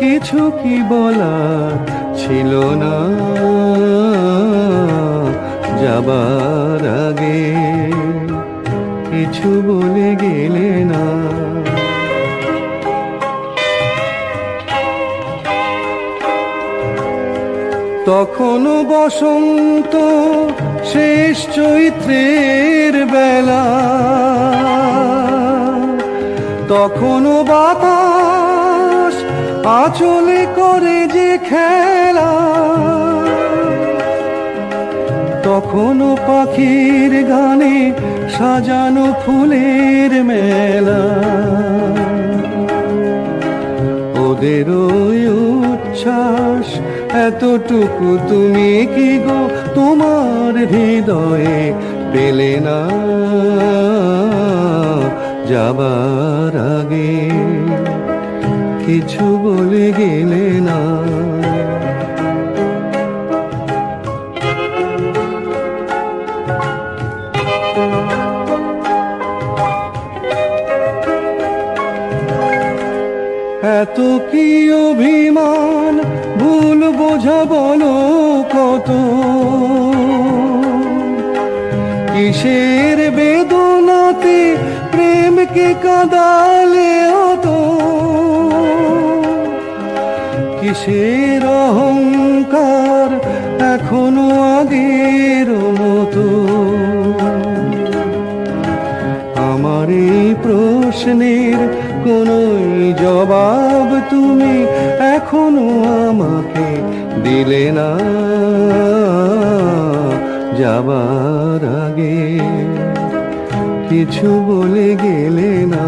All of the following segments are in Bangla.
কিছু কি বলা ছিল না? যাবার আগে কিছু বলে গেলে না। তখনও বসন্ত শেষ চৈত্রের বেলা। তখনও বাতাস আচলে করে যে খেলা, তখনও পাখির গানে সাজানো ফুলের মেলা। ওদের উচ্ছ্বাস এতটুকু তুমি কি গো তোমার হৃদয়ে পেলে না? যাবার আগে কিছু বলে গেলে না। এত কি অভিমান? ভুল বোঝা বলো কত? কিসের বেদনাতে প্রেমকে কাদালে অত? কিসের অহংকার এখনও আগের মতো। আমার এই প্রশ্নের কোনোই জবাব তুমি এখনও আমাকে দিলে না। যাবার আগে কিছু বলে গেলে না।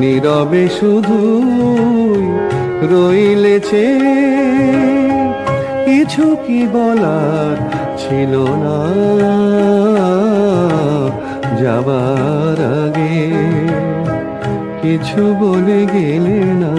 নীরবে শুধু রইলেছে। কিছু কি বলার ছিল না। যাবার আগে কিছু বলে গেলে না।